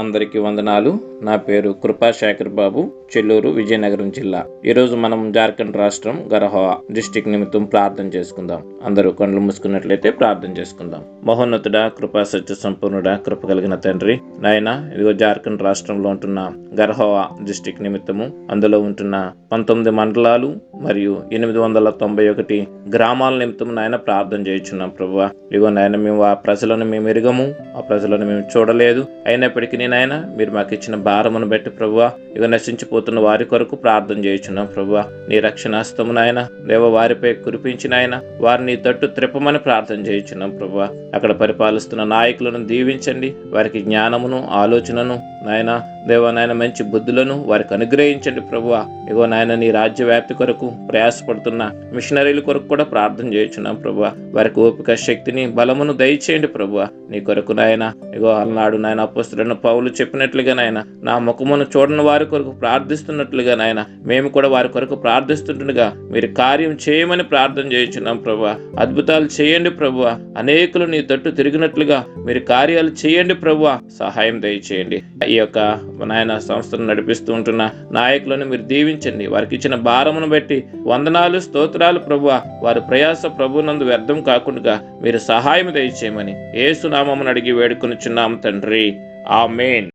అందరికీ వందనాలు. నా పేరు కృపాశేఖర్ బాబు చెల్లూరు విజయనగరం జిల్లా. ఈరోజు మనం జార్ఖండ్ రాష్ట్రం గరహవా డిస్టిక్ నిమిత్తం ప్రార్థన చేసుకుందాం. అందరూ కళ్ళు మూసుకున్నట్లయితే ప్రార్థన చేసుకుందాం. మహోన్నతుడా కృపా సత్య సంపూర్ణుడా కృప కలిగిన తండ్రి నాయన ఇదిగో జార్ఖండ్ రాష్ట్రంలో ఉంటున్న గర్హవా డిస్టిక్ నిమిత్తము. అందులో ఉంటున్న పంతొమ్మిది మండలాలు మరియు ఎనిమిది వందల తొంభై ఒకటి గ్రామాల నిమిత్తం నాయన ప్రార్థన చేయించున్నాం ప్రభు ఇదిగో నాయన మేము ఆ ప్రజలను మేము ఎరగము ఆ ప్రజలను మేము చూడలేదు. అయినప్పటికీ నాయన మీరు మాకు ఇచ్చిన భారమును బట్టి ప్రభు ఇక నశించిపోతున్న వారి కొరకు ప్రార్థన చేయుచున్నాం ప్రభు నీ రక్షణాస్తము నాయన దేవ వారిపై కురిపించిన ఆయన వారిని తట్టు త్రిపమని ప్రార్థన చేయుచున్నాం ప్రభు అక్కడ పరిపాలిస్తున్న నాయకులను దీవించండి వారికి జ్ఞానమును ఆలోచనను నాయన దేవా నాయన మంచి బుద్ధులను వారికి అనుగ్రహించండి ప్రభు ఇగో నాయన నీ రాజ్య వ్యాప్తి కొరకు ప్రయాసపడుతున్న మిషనరీల కొరకు కూడా ప్రార్థన చేయొచ్చున్నాం ప్రభు వారికి ఓపిక శక్తిని బలమును దయచేయండి ప్రభు నీ కొరకు నాయన ఇగో అలనాడు నాయన అపస్తులను పౌలు చెప్పినట్లుగా నాయన నా ముఖమును చూడని వారి కొరకు ప్రార్థిస్తున్నట్లుగా నాయన మేము కూడా వారి కొరకు ప్రార్థిస్తుండగా మీరు కార్యం చేయమని ప్రార్థన చేయించున్నాం ప్రభు అద్భుతాలు చేయండి ప్రభు అనేకులు నీ తట్టు తిరిగినట్లుగా మీరు కార్యాలు చేయండి ప్రభు సహాయం దయచేయండి. ఈ యొక్క నాయన సంస్థను నడిపిస్తూ ఉంటున్న నాయకులను మీరు దీవించండి. వారికి ఇచ్చిన భారమును బట్టి వందనాలు స్తోత్రాలు ప్రభు వారి ప్రయాస ప్రభునందు వ్యర్థం కాకుండా మీరు సహాయం దయచేయమని ఏసునామమును అడిగి వేడుకొనిచున్నాం తండ్రి. ఆ మెయిన్